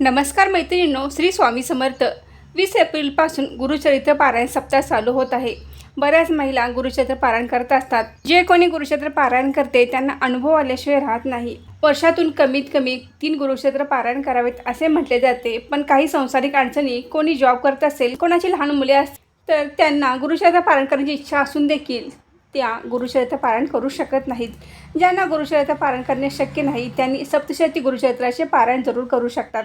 नमस्कार मैत्रिणींनो श्री स्वामी समर्थ. वीस एप्रिलपासून गुरुचरित्र पारायण सप्ताह चालू होत आहे. बऱ्याच महिला गुरुचरित्र पारायण करत असतात. जे कोणी गुरुचरित्र पारायण करते त्यांना अनुभव आल्याशिवाय राहत नाही. वर्षातून कमीत कमी तीन गुरुक्षेत्र पारायण करावेत असे म्हटले जाते. पण काही संसारिक अडचणी कोणी जॉब करत असेल कोणाची लहान मुले असतील तर त्यांना गुरुक्षेत्र पारायण करण्याची इच्छा असून देखील. त्या गुरुचरित्र पारायण करू शकत नाहीत. ज्यांना गुरुचरित्र पारायण करणे शक्य नाही त्यांनी सप्तशती गुरुचरित्राचे पारायण जरूर करू शकतात.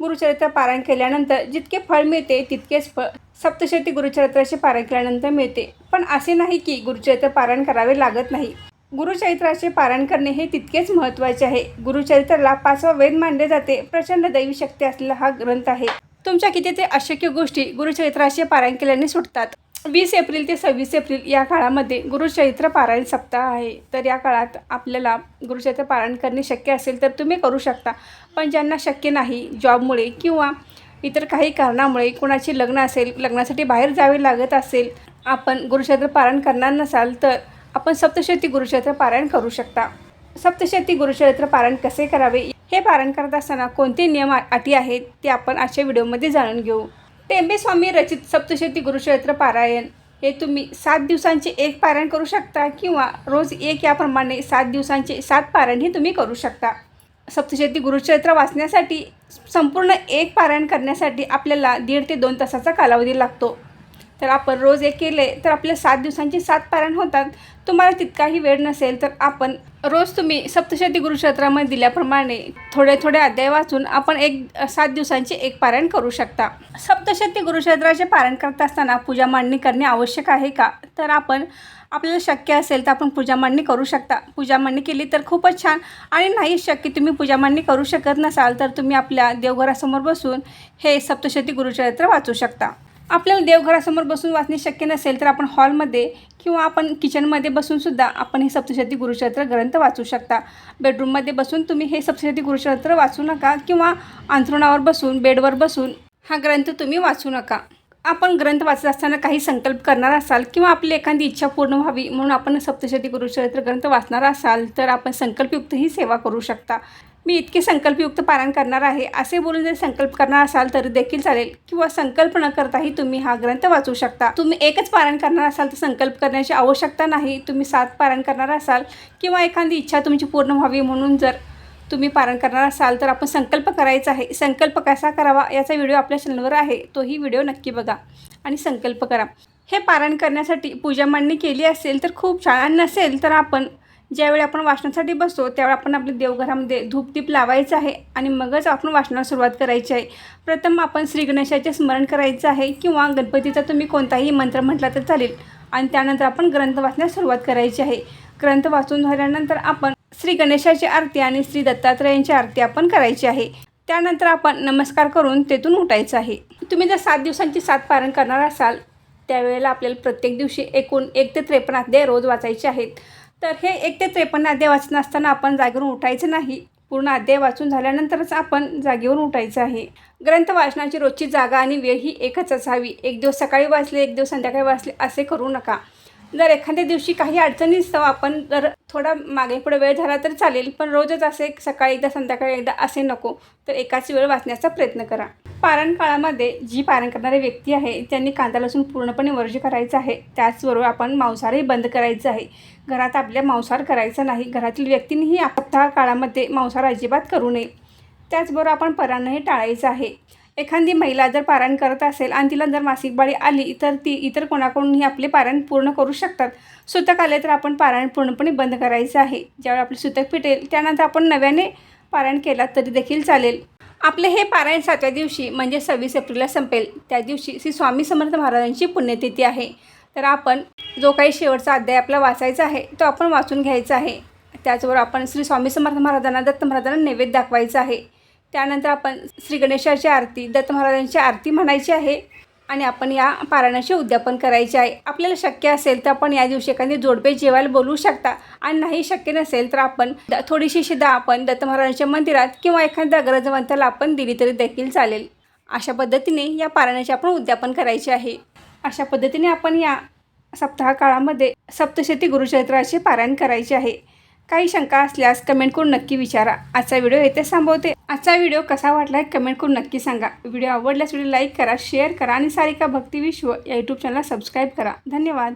गुरुचरित्र पारायण केल्यानंतर जितके फळ मिळते तितकेच फळ सप्तशती गुरुचरित्राचे पारायण केल्यानंतर मिळते. पण असे नाही की गुरुचरित्र पारायण करावे लागत नाही. गुरुचरित्राचे पारायण करणे हे तितकेच महत्त्वाचे आहे. गुरुचरित्राला पाचवा वेद मानले जाते. प्रचंड दैवी शक्ती असलेला हा ग्रंथ आहे. तुमच्या किती ते अशक्य गोष्टी गुरुचरित्राचे पारायण केल्याने सुटतात. वीस एप्रिल ते सव्वीस एप्रिल या काळामध्ये गुरुचरित्र पारायण सप्ताह आहे. तर या काळात आपल्याला गुरुचरित्र पारायण करणे शक्य असेल तर तुम्ही करू शकता. पण ज्यांना शक्य नाही जॉबमुळे किंवा इतर काही कारणामुळे कुणाची लग्न असेल लग्नासाठी बाहेर जावे लागत असेल आपण गुरुचरित्र पारायण करणार नसाल तर आपण सप्तशती गुरुचरित्र पारायण करू शकता. सप्तशती गुरुचरित्र पारायण कसे करावे हे पारायण करत असताना कोणते नियम अटी आहेत ते आपण आजच्या व्हिडिओमध्ये जाणून घेऊ. टेंबेस्वामी रचित सप्तशती गुरुक्षेत्र पारायण हे तुम्ही सात दिवसांचे एक पारायण करू शकता किंवा रोज एक याप्रमाणे सात दिवसांचे सात पारायण हे तुम्ही करू शकता. सप्तशती गुरुक्षेत्र वाचण्यासाठी संपूर्ण एक पारायण करण्यासाठी आपल्याला दीड ते दोन तासाचा कालावधी लागतो. तर आपण रोज एक केले तर आपले सात दिवसांचे सात पारायण होतात. तुम्हाला तितकाही वेळ नसेल तर आपण रोज तुम्ही सप्तशती गुरुक्षेत्रामध्ये दिल्याप्रमाणे थोडे थोडे अध्याय वाचून आपण एक सात दिवसांचे एक पारायण करू शकता. सप्तशती गुरुक्षेत्राचे पारायण करत असताना पूजा मांडणी करणे आवश्यक आहे का? तर आपण आपल्याला शक्य असेल तर आपण पूजा मांडणी करू शकता. पूजा मांडणी केली तर खूपच छान. आणि नाही शक्य तुम्ही पूजा मांडणी करू शकत नसाल तर तुम्ही आपल्या देवघरासमोर बसून हे सप्तशती गुरुचरित्र वाचू शकता. आपल्याला देवघरासमोर बसून वाचणे शक्य नसेल तर आपण हॉलमध्ये किंवा आपण किचनमध्ये बसूनसुद्धा आपण हे सप्तशती गुरुचरित्र ग्रंथ वाचू शकता. बेडरूममध्ये बसून तुम्ही हे सप्तशती गुरुचरित्र वाचू नका किंवा अंथरुणावर बसून बेडवर बसून हा ग्रंथ तुम्ही वाचू नका. आपण ग्रंथ वाचत असताना काही संकल्प करणार असाल किंवा आपली एखादी इच्छा पूर्ण व्हावी म्हणून आपण सप्तशती गुरुचरित्र ग्रंथ वाचणार असाल तर आपण संकल्पयुक्त ही सेवा करू शकता. मी इतके संकल्पयुक्त पारायण करणार आहे असे बोलून जर संकल्प करणार असाल तरी देखील चालेल. किंवा संकल्प न करताही तुम्ही हा ग्रंथ वाचू शकता. तुम्ही एकच पारायण करणार असाल तर संकल्प करण्याची आवश्यकता नाही. तुम्ही सात पारायण करणार असाल किंवा एखादी इच्छा तुमची पूर्ण व्हावी म्हणून जर तुम्ही पारण करणार असाल तर आपण संकल्प करायचा आहे. संकल्प कसा करावा याचा व्हिडिओ आपल्या चॅनलवर आहे. तोही व्हिडिओ नक्की बघा आणि संकल्प करा. हे पारण करण्यासाठी पूजा मांडणी केली असेल तर खूप छान. आणि नसेल तर आपण ज्यावेळी आपण वाचनासाठी बसतो त्यावेळी आपण आपल्या देवघरामध्ये धूपदीप लावायचं आहे आणि मगच आपण वाचनाला सुरुवात करायची आहे. प्रथम आपण श्री गणेशाचे स्मरण करायचं आहे किंवा गणपतीचा तुम्ही कोणताही मंत्र म्हटला तर चालेल. आणि त्यानंतर आपण ग्रंथ वाचण्यास सुरुवात करायची आहे. ग्रंथ वाचून झाल्यानंतर आपण श्री गणेशाची आरती आणि श्री दत्तात्रयांची आरती आपण करायची आहे. त्यानंतर आपण नमस्कार करून तेथून उठायचं आहे. तुम्ही जर सात दिवसांची सात पारण करणार असाल त्यावेळेला आपल्याला प्रत्येक दिवशी एकूण एक ते त्रेपन्न अध्याय रोज वाचायचे आहेत. तर हे एक ते त्रेपन्न अध्याय वाचत असताना आपण जागेवरून उठायचं नाही. पूर्ण अध्याय वाचून झाल्यानंतरच आपण जागेवरून उठायचं आहे. ग्रंथ वाचनाची रोजची जागा आणि वेळ ही एकच असावी. एक दिवस सकाळी वाचले एक दिवस संध्याकाळी वाचले असे करू नका. जर एखाद्या दिवशी काही अडचणीस्तव आपण जर थोडा मागे पुढे वेळ झाला तर चालेल पण रोजच असे सकाळी एकदा संध्याकाळी एकदा असे नको. तर एकाच वेळ वाचण्याचा प्रयत्न करा. पारण काळामध्ये जी पारण करणारी व्यक्ती आहे त्यांनी कांदा लसूण पूर्णपणे वर्ज करायचं आहे. त्याचबरोबर आपण मांसाहारही बंद करायचं आहे. घरात आपल्या मांसाहार करायचा नाही. घरातील व्यक्तींनीही आपत्ता काळामध्ये मांसाहार अजिबात करू नये. त्याचबरोबर आपण परांनाही टाळायचं आहे. एखादी महिला जर पारायण करत असेल आणि तिला जर मासिक बाळी आली तर ती इतर कोणाकडूनही आपले पारायण पूर्ण करू शकतात. सुतक आले तर आपण पारायण पूर्णपणे बंद करायचं आहे. ज्यावेळी आपले सुतक पिटेल त्यानंतर आपण नव्याने पारायण केला तरी देखील चालेल. आपले हे पारायण सातव्या दिवशी म्हणजे सव्वीस एप्रिलला संपेल. त्या दिवशी श्री स्वामी समर्थ महाराजांची पुण्यतिथी आहे. तर आपण जो काही शेवटचा अध्याय आपला वाचायचा आहे तो आपण वाचून घ्यायचा आहे. त्याचबरोबर आपण श्री स्वामी समर्थ महाराजांना दत्त महाराजांना नैवेद्य दाखवायचा आहे. त्यानंतर आपण श्री गणेशाची आरती दत्त महाराजांची आरती म्हणायची आहे. आणि आपण या पारायणाचे उद्यापन करायचे आहे. आपल्याला शक्य असेल तर आपण या दिवशी एखादी जोडपे जेवायला बोलवू शकता. आणि नाही शक्य नसेल तर आपण द- थोडीशी शिदा आपण दत्त महाराजांच्या मंदिरात किंवा एखाद्या गरजवंताला आपण दिली तरी देखील चालेल. अशा पद्धतीने या पारायणाचे आपण उद्यापन करायचे आहे. अशा पद्धतीने आपण या सप्ताह काळामध्ये सप्तशती गुरुचरित्राचे पारायण करायचे आहे. काही शंका असल्यास कमेंट करून नक्की विचारा. आजचा व्हिडिओ येथे थांबवते आजचा व्हिडिओ कसा वाटला कमेंट करून नक्की सांगा. व्हिडिओ आवडल्यास व्हिडिओ लाईक करा शेअर करा आणि सारिका भक्ती विश्व या यूट्यूब चॅनलला सबस्क्राईब करा. धन्यवाद.